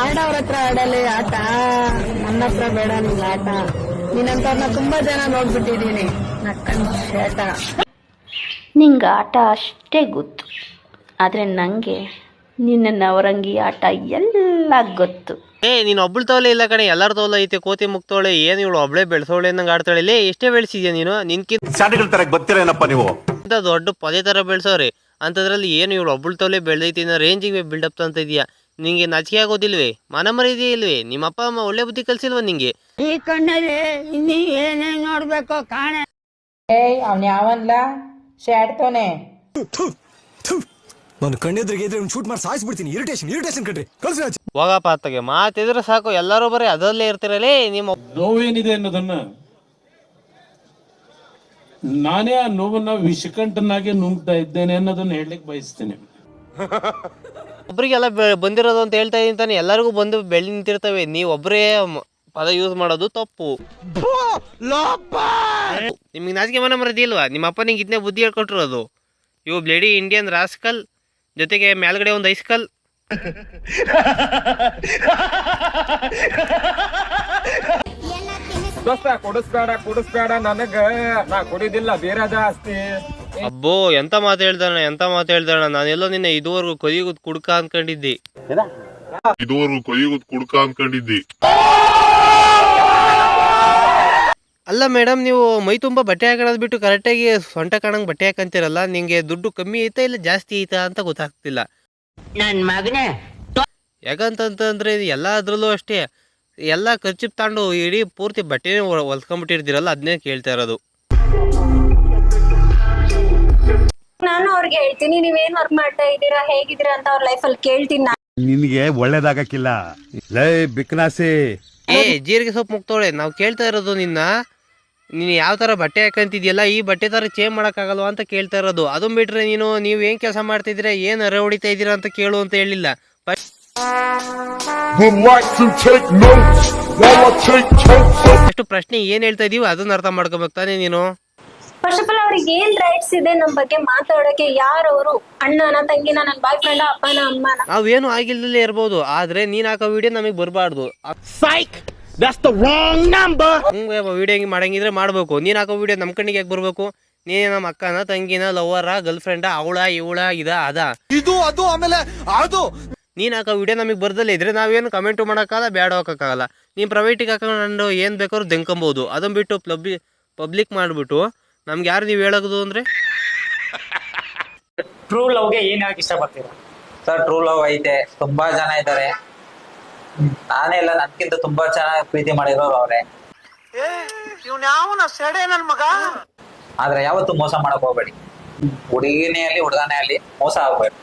ಆಡವ್ರ ಹತ್ರ ಆಡಲಿ ಆಟ. ನನ್ನ ಹತ್ರ ಬೇಡ ನಿಮ್ಗೆ ಆಟ. ನೀನಂತವ್ರನ್ನ ತುಂಬಾ ಜನ ನೋಡ್ಬಿಟ್ಟಿದೀನಿ. ನಕ್ಕನ್ ನಿಂಗ ನಿಂಗೆ ಆಟ ಅಷ್ಟೇ ಗೊತ್ತು. ಆದರೆ ನನಗೆ ನಿನ್ನ ನವರಂಗಿ ಆಟ ಎಲ್ಲ ಗೊತ್ತು. ಏ ನೀನು ಒಬ್ಳು ತೋಲೆ ಇಲ್ಲ ಕಣೆ. ಎಲ್ಲರ ತೋಲ ಐತೆ. ಕೋತಿ ಮುಕ್ತೋಳೆ ಏನು ಇವಳು ಒಬ್ಳೆ ಬೆಳೆಸೋಳೆ ಅನ್ನಂಗೆ ಆಡ್ತಾಳೆ. ಲೇ ಎಷ್ಟೇ ಬೆಳೆಸಿದ್ಯಾ ನೀನು? ನಿನ್ಕಿಂತ ತರ ಗೊತ್ತಿರೇನಪ್ಪ ನೀವು? ದೊಡ್ಡ ಪದೇ ಥರ ಬೆಳೆಸೋರಿ. ಅಂಥದ್ರಲ್ಲಿ ಏನು ಇವಳು ಒಬ್ಳು ತೋಲೆ ಬೆಳೆದೈತಿ ಅನ್ನೋ ರೇಂಜಿಗೆ ಬಿಲ್ಡಪ್ ಅಂತ ಇದೆಯಾ? ನಿಂಗೆ ನಾಚಿಕೆ ಆಗೋದಿಲ್ವೇ? ಮನ ಮರ್ಯಾದೆ ಇಲ್ವೇ? ನಿಮ್ಮ ಅಪ್ಪ ಅಮ್ಮ ಒಳ್ಳೆ ಬುದ್ಧಿ ಕಲ್ಸಿಲ್ವಾ ನಿಂಗೆ? ಈ ಕಣ್ಣಲ್ಲಿ ಇನ್ನೀ ಏನೇನ್ ನೋಡ್ಬೇಕು ಕಾಣ. ಏಯ್ ಅವ್ನ ಯಾವನ್ಲ? ಶಾಡ್ತೋನೆ ನಾನು ಕಣ್ಣೆದ್ರಿಗೆ ಇದ್ರೆ ಶೂಟ್ ಮಾಡಿ ಸಾಯಿಸ್ಬಿಡ್ತೀನಿ. ಇರಿಟೇಷನ್ ಇರಿಟೇಷನ್ ಕಣ್ರಿ. ಕಳ್ಸಿ ಆಚೆ. ಹೋಗಪ್ಪ ಅತ್ತಗೆ. ಮಾತಿದ್ರೆ ಸಾಕು. ಎಲ್ಲರೂ ಬರೀ ಅದರಲ್ಲೇ ಇರ್ತಿರಲಿ? ನಿಮ್ಮ ನೋವೇನಿದೆ ಅನ್ನೋದನ್ನ ನಾನೇ ಆ ನೋವನ್ನ ವಿಷಕಂಠನಾಗೆ ನುಂಗ್ತಾ ಇದ್ದೇನೆ ಅನ್ನೋದನ್ನ ಹೇಳಲಿಕ್ಕೆ ಬಯಸ್ತೇನೆ. ಒಬ್ರಿಗೆಲ್ಲ ಬಂದಿರೋದು ಅಂತ ಹೇಳ್ತಾ ಇದ್ದಾನೆ ಎಲ್ಲರಿಗೂ ಬಂದು ಬೆಳೆ ನಿಂತಿರ್ತವೆ. ನೀವು ಒಬ್ಬರೇ ಪದ ಯೂಸ್ ಮಾಡೋದು ತಪ್ಪು. ನಿಮಗೆ ನಾಚಿಕೆ ಮನೆ ಮರದಿಲ್ವಾ ನಿಮ್ಮ ಅಪ್ಪ ನಿಂಗೆ ಇದನ್ನೇ ಬುದ್ಧಿ ಹೇಳ್ಕೊಟ್ಟಿರೋದು. ಇವು ಬ್ಲೇಡಿ ಇಂಡಿಯನ್ ರಾಸ್ಕಲ್ ಜೊತೆಗೆ ಮೇಲ್ಗಡೆ ಒಂದು ಐಸ್ಕಲ್ ಕೊಡಿಸ್ಬೇಡ, ಕುಡಿಸ್ಬೇಡ ನನಗ. ನಾ ಕುಡಿದಿಲ್ಲ, ಬೇರೆ ಜಾಸ್ತಿ. ಅಬ್ಬೋ ಎಂತ ಮಾತು ಹೇಳ್ದಾಣ ಎಂತ ಮಾತು ಹೇಳ್ದಾಣ ನಾನೆಲ್ಲೋ ನಿನ್ನೆ ಇದುವರೆಗೂ ಕೊಯ್ಯುವುದು ಕುಡ್ಕ ಅನ್ಕೊಂಡಿದ್ದಿ. ಇದುವರೆಗೂ ಕೊಯ್ಯುವುದು ಕುಡ್ಕ ಅನ್ಕೊಂಡಿದ್ದಿ. ಅಲ್ಲ ಮೇಡಮ್ ನೀವು ಮೈ ತುಂಬಾ ಬಟ್ಟೆ ಹಾಕೋದ್ ಬಿಟ್ಟು ಕರೆಕ್ಟಾಗಿ ಸೊಂಟ ಕಾಣಂಗ್ ಬಟ್ಟೆ ಹಾಕಂತೀರಲ್ಲ ನಿಂಗೆ ದುಡ್ಡು ಕಮ್ಮಿ ಐತಾ ಇಲ್ಲ ಜಾಸ್ತಿ ಐತಾ ಅಂತ ಗೊತ್ತಾಗ್ತಿಲ್ಲ? ಯಾಕಂತಂತಂದ್ರೆ ಇದು ಎಲ್ಲ ಅದ್ರಲ್ಲೂ ಅಷ್ಟೇ. ಎಲ್ಲ ಖರ್ಚು ತಗೊಂಡು ಇಡೀ ಪೂರ್ತಿ ಬಟ್ಟೆನೇ ಹೊಲ್- ಹೊಲ್ಕೊಂಬಿಟ್ಟಿರ್ತೀರಲ್ಲ ಅದನ್ನೇ ಕೇಳ್ತಾ ಇರೋದು. ನಾನು ಅವ್ರಿಗೆ ಹೇಳ್ತೀನಿ ನೀವೇನ್ ವರ್ಕ್ ಮಾಡ್ತಾ ಇದ್ದೀರಾ ಹೇಗಿದ್ದೀರಾ ಅಂತ ಅವ್ರ ಅಲ್ಲಿ ಕೇಳ್ತೀನಿ ನಾನು. ನಿನ್ಗೆ ಒಳ್ಳೇದಾಗಕ್ಕಿಲ್ಲ. ಲೈ ಬಿಕ್ನಾಸಿ. ಏ ಜೀರಿಗೆ ಸೊಪ್ಪು ಮುಕ್ತೋಳೆ ನಾವು ಕೇಳ್ತಾ ಇರೋದು ನಿನ್ನ. ನೀನು ಯಾವ ಥರ ಬಟ್ಟೆ ಹಾಕಂತಿದ್ಯಲ್ಲ ಈ ಬಟ್ಟೆ ಥರ ಚೇಂಜ್ ಮಾಡೋಕ್ಕಾಗಲ್ವಾ ಅಂತ ಕೇಳ್ತಾ ಇರೋದು. ಅದನ್ನ ಬಿಟ್ರೆ ನೀನು ನೀವು ಏನು ಕೆಲಸ ಮಾಡ್ತಿದ್ದೀರಾ ಏನು ಅರೆ ಹೊಡಿತಾ ಇದ್ದೀರಾ ಅಂತ ಕೇಳು ಅಂತ ಹೇಳಿಲ್ಲ. ಅಷ್ಟು ಪ್ರಶ್ನೆ ಏನು ಹೇಳ್ತಾ ಇದೀವಿ ಅದನ್ನ ಅರ್ಥ ಮಾಡ್ಕೊಬೇಕು ತಾನೇ ನೀನು. ಫಸ್ಟ್ ಆಫ್ ಆಲ್ ಅವ್ರಿಗೆ ಏನ್ ರೈಟ್ಸ್ ಇದೆ ನಮ್ ಬಗ್ಗೆ ಮಾತಾಡೋಕೆ? ಯಾರವರು? ಅಣ್ಣನ ತಂಗಿನ ನನ್ನ ಬಾಯ್ ಫ್ರೆಂಡ್ ಅಪ್ಪನ ಅಮ್ಮನ? ನಾವೇನು ಆಗಿಲ್ಲ ಇರ್ಬೋದು ಆದ್ರೆ ನೀನ್ ಹಾಕೋ ವಿಡಿಯೋ ನಮಗೆ ಬರಬಾರ್ದು. ಹಂಗೆ ವಿಡಿಯೋ ಹಿಂಗೆ ಮಾಡಂಗಿದ್ರೆ ಮಾಡಬೇಕು. ನೀನ್ ಹಾಕೋ ವಿಡಿಯೋ ನಮ್ಮ ಕಣ್ಣಿಗೆ ಯಾಕೆ ಬರಬೇಕು? ನೀನೇ ನಮ್ಮ ಅಕ್ಕನ ತಂಗಿನ ಲವರ ಗರ್ಲ್ ಫ್ರೆಂಡ ಅವಳ ಇವಳ ಇದ ಅದ. ಇದು ಅದು ಆಮೇಲೆ ಅದು. ನೀನ್ ಹಾಕೋ ವಿಡಿಯೋ ನಮಗೆ ಬರ್ದಲ್ಲೇ ಇದ್ರೆ ನಾವೇನು ಕಮೆಂಟು ಮಾಡೋಕ್ಕಾಗಲ್ಲ ಬ್ಯಾಡ ಹಾಕೋಕ್ಕಾಗಲ್ಲ ನೀನು ಪ್ರೈವೇಟಿಗೆ ಹಾಕೊಂಡು ಏನ್ ಬೇಕಾದ್ರೂ ದೆಂಕೊಂಬೋದು. ಅದನ್ ಬಿಟ್ಟು ಪಬ್ಲಿ ಪಬ್ಲಿಕ್ ಮಾಡಿಬಿಟ್ಟು ನಮ್ಗೆ ಯಾರು ನೀವು ಹೇಳೋದು ಅಂದ್ರೆ? ಟ್ರೂ ಲವ್ಗೆ ಏನ್ ಹೇಳಕ್ ಇಷ್ಟಪಡ್ತೀರಾ? ಸರ್ ಟ್ರೂ ಲವ್ ಐತೆ. ತುಂಬಾ ಜನ ಇದ್ದಾರೆ. ನಾನೇ ಇಲ್ಲ ನನ್ಕಿಂತ ತುಂಬಾ ಚೆನ್ನಾಗಿ ಪ್ರೀತಿ ಮಾಡಿರೋರು ಅವ್ರೆ. ಆದ್ರೆ ಯಾವತ್ತು ಮೋಸ ಮಾಡಕ್ ಹೋಗ್ಬೇಡಿ. ಹುಡುಗಿನೇ ಅಲ್ಲಿ ಹುಡುಗನೇ ಅಲ್ಲಿ ಮೋಸ ಆಗ್ಬೇಡಿ.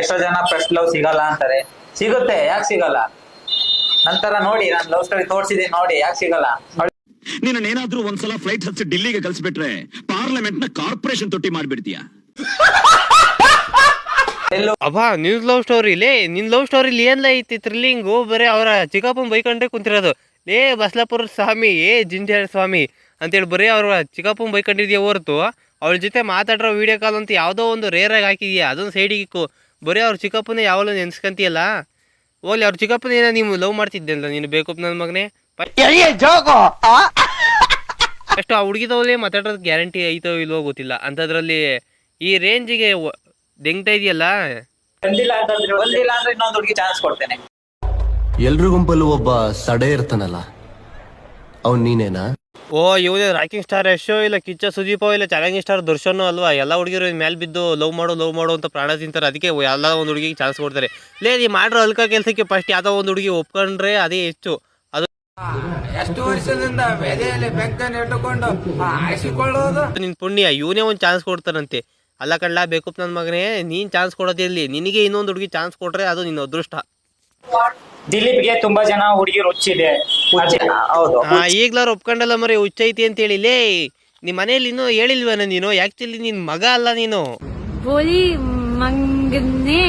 ಎಷ್ಟೋ ಜನ ಫಸ್ಟ್ ಲವ್ ಸಿಗಲ್ಲ ಅಂತಾರೆ. ಸಿಗುತ್ತೆ ಯಾಕೆ ಸಿಗಲ್ಲ? ನಂತರ ನೋಡಿ ನಾನು ಲವ್ ಸ್ಟೋರಿ ತೋರ್ಸಿದೀನಿ ನೋಡಿ ಯಾಕೆ ಸಿಗಲ್ಲ? ನೀನೇನಾದ್ರೂ ಒಂದ್ಸಲ ಫ್ಲೈಟ್ ಹಚ್ಚಿ ಡಿಲ್ಲಿಗೆ ಕಳ್ಸಿಬಿಟ್ರೆ ಪಾರ್ಲಿಮೆಂಟ್ನ ಕಾರ್ಪೊರೇಷನ್ ತೊಟ್ಟಿ ಮಾಡ್ಬಿಡ್ತೀಯ? ಅಬ್ಬಾ ನ್ಯೂಸ್ ಲವ್ ಸ್ಟೋರಿಲಿ ನಿನ್ ಲವ್ ಸ್ಟೋರಿಲಿ ಏನ್ಲ ಐತಿ ಥ್ರಿಲ್ಲಿಂಗು ಬರೀ ಅವರ ಚಿಕ್ಕಪ್ಪನ ಬೈಕೊಂಡೇ ಕುಂತಿರೋದು. ಲೇ ಬಸ್ಲಾಪುರ ಸ್ವಾಮಿ ಏ ಜಿಂಜರ್ ಸ್ವಾಮಿ ಅಂತೇಳಿ ಬರೀ ಅವ್ರ ಚಿಕ್ಕಪ್ಪನ ಬೈಕೊಂಡಿದ್ಯಾ ಹೊರತು. ಅವ್ರ ಜೊತೆ ಮಾತಾಡಿರೋ ವಿಡಿಯೋ ಕಾಲ್ ಅಂತ ಯಾವುದೋ ಒಂದು ರೇರಾಗಿ ಹಾಕಿದ್ಯಾ ಅದೊಂದು ಸೈಡಿಗೆ ಇಕ್ಕು. ಬರೀ ಅವ್ರ ಚಿಕ್ಕಪ್ಪನೇ ಯಾವಾಗಲೂ ನೆನ್ಸ್ಕಂತೀಯಲ್ಲ? ಓಲಿ ಅವ್ರ ಚಿಕ್ಕಪ್ಪನ ಏನೋ ನೀವು ಲವ್ ಮಾಡ್ತಿದ್ದೆ ಅಲ್ಲ ನೀನು ಬೇಕು ನನ್ನ ಮಗನೇ? ಅಷ್ಟು ಆ? ಹುಡುಗಿದವಲ್ಲೇ ಮಾತಾಡೋದು ಗ್ಯಾರಂಟಿ ಐತೋ ಇಲ್ವೋ ಗೊತ್ತಿಲ್ಲ. ಅಂತದ್ರಲ್ಲಿ ಈ ರೇಂಜಿಗೆ ದೆಂಗ್ತಾ ಇದೆಯಲ್ಲ? ಬಂದಿಲ್ಲ ಅಂತಂದ್ರೆ ಬಂದಿಲ್ಲ ಅಂದ್ರೆ ಇನ್ನೊಂದು ಹುಡುಗಿ ಚಾನ್ಸ್ ಕೊಡ್ತೇನೆ. ಎಲ್ರ ಗುಂಪಲ್ಲೂ ಒಬ್ಬ ಸಡೆ ಇರ್ತಾನಲ್ಲ ಅವ್ನ್ ನೀನೇನಾ? ಓ ಇವನೇ ರಾಕಿಂಗ್ ಸ್ಟಾರ್ ಯಶೋ ಇಲ್ಲ ಕಿಚ್ಚ ಸುದೀಪೋ ಇಲ್ಲ ಚಾಲೆಂಜಿಂಗ್ ಸ್ಟಾರ್ ದರ್ಶನ್ ಅಲ್ವಾ? ಎಲ್ಲ ಹುಡುಗಿರು ಮೇಲೆ ಬಿದ್ದು ಲವ್ ಮಾಡು ಲವ್ ಮಾಡೋ ಅಂತ ಪ್ರಾಣ ತಿಂತಾರೆ. ಅದಕ್ಕೆ ಎಲ್ಲ ಒಂದು ಹುಡುಗಿಗೆ ಚಾನ್ಸ್ ಕೊಡ್ತಾರೆ. ಲೇ ನೀ ಮಾಡಿರೋ ಅಲ್ಕ ಕೆಲಸಕ್ಕೆ ಫಸ್ಟ್ ಯಾವ್ದೋ ಒಂದು ಹುಡುಗಿ ಒಪ್ಕೊಂಡ್ರೆ ಅದೇ ಹೆಚ್ಚು. ಎಷ್ಟು ವರ್ಷದಿಂದ ಬೆಲೆಯಲ್ಲಿ ಬೆಕ್ಕನ್ನು ಇಟ್ಟುಕೊಂಡು ಹಾಯಿಸಿಕೊಳ್ಳೋದು? ನಿನ್ ಪುಣ್ಯ ಇವನೇ ಒಂದು ಚಾನ್ಸ್ ಕೊಡ್ತಾರಂತೆ ಅಲ್ಲ ಕಣ್ಲ ಬೇಕು ನನ್ನ ಮಗನೇ ನೀನ್ ಚಾನ್ಸ್ ಕೊಡೋದಿರ್ಲಿ ನಿನಗೆ ಇನ್ನೊಂದು ಹುಡುಗಿ ಚಾನ್ಸ್ ಕೊಟ್ರೆ ಅದು ನಿನ್ನ ಅದೃಷ್ಟ. ದಿಲೀಪ್ಗೆ ತುಂಬಾ ಜನ ಹುಡುಗಿರು ಹುಚ್ಚಿದೆ. ಹೌದು. ಹಾ ಈಗ್ಲಾರು ಒಪ್ಕೊಂಡಲ್ಲ ಮರಿ ಹುಚ್ಚೈತಿ ಅಂತ ಹೇಳಿ. ಲೇ ನಿಮ್ಮ ಮನೇಲಿ ಇನ್ನೂ ಹೇಳಿಲ್ವೇನ ನೀನು? ಆಕ್ಚುಲಿ ನಿನ್ ಮಗ ಅಲ್ಲ ನೀನು. ಮಂಗನೇ